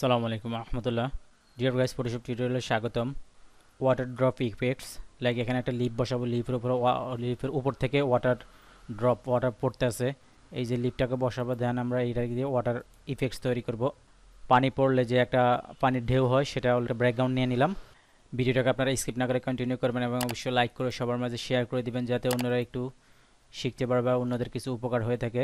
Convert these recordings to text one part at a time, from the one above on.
সালামু আলাইকুম রহমতুল্লাহ। Deer guys Photoshop টিউটোরিয়ালে স্বাগতম। ওয়াটার ড্রপ ইফেক্টস লাইক এখানে একটা লিপ বসাবো লিপের উপর লিপের উপর থেকে ওয়াটার ড্রপ ওয়াটার পড়তে আছে। এই যে লিপটাকে বসাবো দেন আমরা এইটা দিয়ে ওয়াটার ইফেক্টস তৈরি করব। পানি পড়লে যে একটা পানির ঢেউ হয়, সেটা অলরেডি ব্যাকগ্রাউন্ড নিয়ে নিলাম। ভিডিওটাকে আপনারা স্কিপ না করে কন্টিনিউ করবেন এবং অবশ্যই লাইক করে সবার মাঝে শেয়ার করে দিবেন, যাতে অন্যরা একটু শিখতে পারবে অন্যদের কিছু উপকার হয়ে থাকে।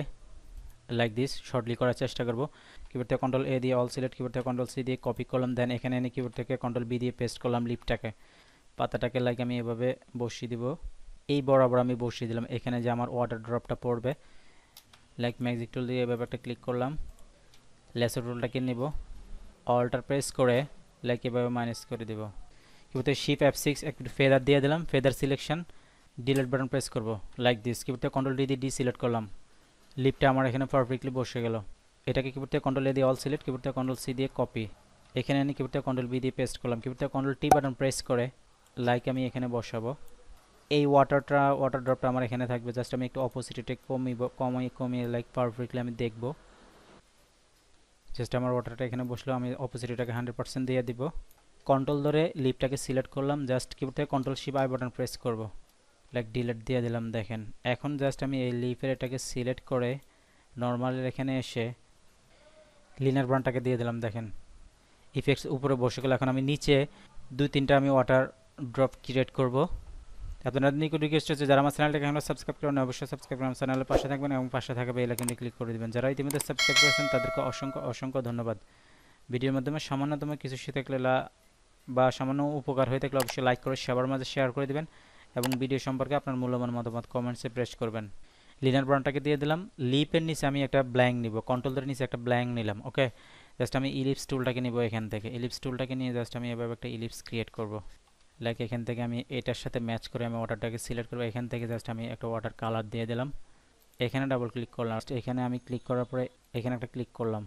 লাইক দিস শর্টলি করার চেষ্টা করব। কিবোর্ড থেকে কন্ট্রোল এ দিয়ে অল সিলেক্ট কিবোর্ড থেকে কন্ট্রোল সি দিয়ে কপি করলাম দেন এখানে এনে কিবোর্ড থেকে কন্ট্রোল বি দিয়ে পেস্ট করলাম লিপটাকে পাতাটাকে লাইক আমি এভাবে বসিয়ে দিব। এই বরাবর আমি বসিয়ে দিলাম। এখানে যে আমার ওয়াটার ড্রপটা পড়বে লাইক ম্যাজিক টুল দিয়ে এভাবে একটা ক্লিক করলাম। লেসো টুলটাকে নিব। অল্টার প্রেস করে লাইক এভাবে মাইনাস করে দিব। কিবোর্ড শিপ এফ সিক্স একটু ফেদার দিয়ে দিলাম। Feather selection delete button press করব। Like this keyboard control D দিয়ে ডি সিলেক্ট করলাম। লিপটা আমার এখানে পারফেক্টলি বসে গেল। এটাকে কিবোর্ড কন্ট্রোল এ দিয়ে all select keyboard control C দিয়ে কপি এখানে আমি কিবোর্ড কন্ট্রোল বি দিয়ে পেস্ট করলাম। Keyboard control T button press করে লাইক আমি এখানে বসাবো। এই ওয়াটারটা ওয়াটার ড্রপটা আমার এখানে থাকবে। জাস্ট আমি একটু অপোজিটে কমিব কমিয়ে কমিয়ে লাইক পারফেক্টলি আমি দেখব। জাস্ট আমার ওয়াটারটা এখানে বসল, আমি অপোজিটটাকে হান্ড্রেড পার্সেন্ট দিয়ে দিব। কন্ট্রোল ধরে লিপটাকে সিলেক্ট করলাম। জাস্ট কিবোর্ড থেকে control shift I button press করব। লাইক ডিলেট দিয়ে দিলাম, দেখেন। এখন জাস্ট আমি এই লিপের এটাকে সিলেক্ট করে নর্মালের এখানে এসে লিনার ব্রান্ডটাকে দিয়ে দিলাম, দেখেন। ইফেক্টস উপরে বসে গেল। এখন আমি নিচে দুই তিনটা আমি ওয়াটার ড্রপ ক্রিয়েট করব। আপনাদের নিকট রিকোয়েস্ট হচ্ছে যারা আমার চ্যানেলটাকে এখনও সাবস্ক্রাইব করেন অবশ্যই সাবস্ক্রাইব করে আমার চ্যানেলের পাশে থাকবেন এবং পাশে থাকা বেল আইকনে ক্লিক করে দিবেন। যারা ইতিমধ্যে সাবস্ক্রাইব করেছেন, তাদেরকে অসংখ্য অসংখ্য ধন্যবাদ। ভিডিওর মাধ্যমে সামান্যতম কিছু শিখে থাকলে বা সামান্য উপকার হয়ে থাকলে অবশ্যই লাইক করে, সবার মাঝে শেয়ার করে দিবেন। এবং ভিডিও সম্পর্কে আপনার মূল্যবান মতামত কমেন্টসে প্রেস করবেন। লিনার ব্রাউনটাকে দিয়ে দিলাম। লিপের নিচে আমি একটা ব্ল্যাঙ্ক নিব। কন্ট্রোলের নিচে একটা ব্ল্যাঙ্ক নিলাম ওকে জাস্ট আমি ইলিপস টুলটাকে নিব এখান থেকে। ইলিপস টুলটাকে নিয়ে জাস্ট আমি এভাবে একটা ইলিপস ক্রিয়েট করব। লাইক এখান থেকে আমি এটার সাথে ম্যাচ করে আমি ওয়াটারটাকে সিলেক্ট করব। এখান থেকে জাস্ট আমি একটা ওয়াটার কালার দিয়ে দিলাম। এখানে ডাবল ক্লিক করলাম। এখানে আমি ক্লিক করার পরে এখানে একটা ক্লিক করলাম।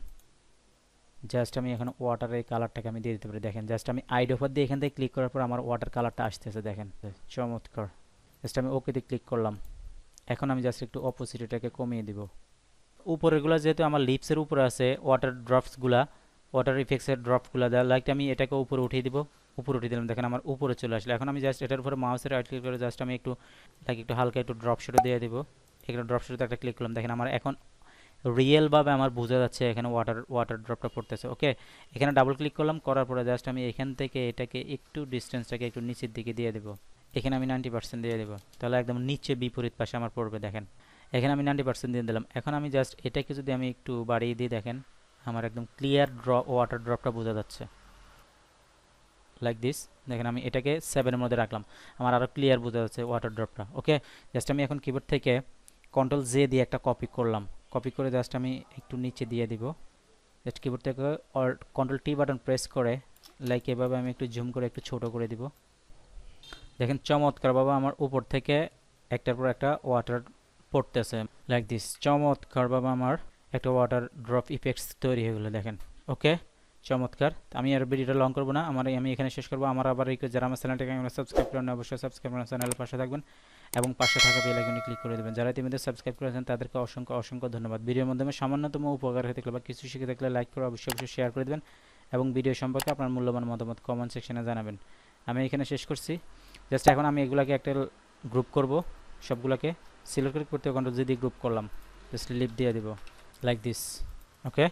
জাস্ট আমি এখন ওয়াটারের কালারটাকে আমি দিয়ে দিতে পারি। দেখেন জাস্ট আমি আইড অফার দিয়ে এখান থেকে ক্লিক করার পর আমার ওয়াটার কালারটা আসতেছে, দেখেন। চমৎকার। জাস্ট আমি ওকেতে ক্লিক করলাম। এখন আমি জাস্ট একটু অপোজিটটাকে কমিয়ে দিব। উপরেরগুলো যেহেতু আমার লিপসের উপরে আছে ওয়াটার ড্রপসগুলা ওয়াটার ইফেক্টসের ড্রপগুলো দেওয়া লাইক আমি এটাকে উপরে উঠিয়ে দিব। উপরে উঠিয়ে দিলাম, দেখেন আমার উপরে চলে আসলে। এখন আমি জাস্ট এটার উপরে মাউসের রাইট ক্লিক করে জাস্ট আমি একটু লাইক একটু হালকা একটু ড্রপ দিয়ে দিব। এখানে ড্রপ একটা ক্লিক করলাম। দেখেন আমার এখন রিয়েলভাবে আমার বোঝা যাচ্ছে এখানে ওয়াটার ওয়াটার ড্রপটা পড়তেছে ওকে এখানে ডাবল ক্লিক করলাম, করার পরে জাস্ট আমি এখান থেকে এটাকে একটু ডিস্টেন্সটাকে একটু নিচের দিকে দিয়ে দেবো। এখানে আমি নাইনটি পার্সেন্ট দিয়ে দেবো। তাহলে একদম নিচে বিপরীত পাশে আমার পড়বে, দেখেন। এখানে আমি নাইনটি পার্সেন্ট দিয়ে দিলাম। এখন আমি জাস্ট এটাকে যদি আমি একটু বাড়িয়ে দিই, দেখেন, আমার একদম ক্লিয়ার ড্র ওয়াটার ড্রপটা বোঝা যাচ্ছে। লাইক দিস দেখেন আমি এটাকে সেভেনের মধ্যে রাখলাম। আমার আরও ক্লিয়ার বোঝা যাচ্ছে ওয়াটার ড্রপটা ওকে জাস্ট আমি এখন কিবোর্ড থেকে কন্ট্রোল জে দিয়ে একটা কপি করলাম। কপি করে জাস্ট আমি একটু নিচে দিয়ে দিব। জাস্ট কিবোর্ড থেকে কন্ট্রোল টি বাটন প্রেস করে লাইক এভাবে আমি একটু জুম করে একটু ছোট করে দিব। দেখেন চমৎকার বাবা, আমার উপর থেকে একটার পর একটা ওয়াটার পড়তেছে লাইক দিস চমৎকার বাবা, আমার একটা ওয়াটার ড্রপ ইফেক্টস তৈরি হয়ে গেলো, দেখেন। ওকে চমৎকার। আমি আর ভিডিওটা লং করব না। আমার আমি এখানে শেষ করব। আমার আবার এই যারা আমার চ্যানেলটাকে সাবস্ক্রাইব করেন অবশ্যই সাবস্ক্রাইব করেন চ্যানেলের পাশে থাকবেন এবং পাশে থাকা বেল আইকনে ক্লিক করে দেবেন। যারা ইতিমধ্যে সাবস্ক্রাইব করেছেন, তাদেরকে অসংখ্য অসংখ্য ধন্যবাদ। ভিডিওর মাধ্যমে সামান্যতম উপকার হয়ে থাকলে বা কিছু শিখে থাকলে লাইক করে অবশ্যই অবশ্যই শেয়ার করে দেবেন এবং ভিডিও সম্পর্কে আপনার মূল্যবান মতামত কমেন্ট সেকশনে জানাবেন। আমি এখানে শেষ করছি। জাস্ট এখন আমি এগুলাকে একটা গ্রুপ করব। সবগুলোকে সিলেক্ট করতে কন্ট্রোল যদি গ্রুপ করলাম। জাস্ট লিপ দিয়ে দিব। Like this okay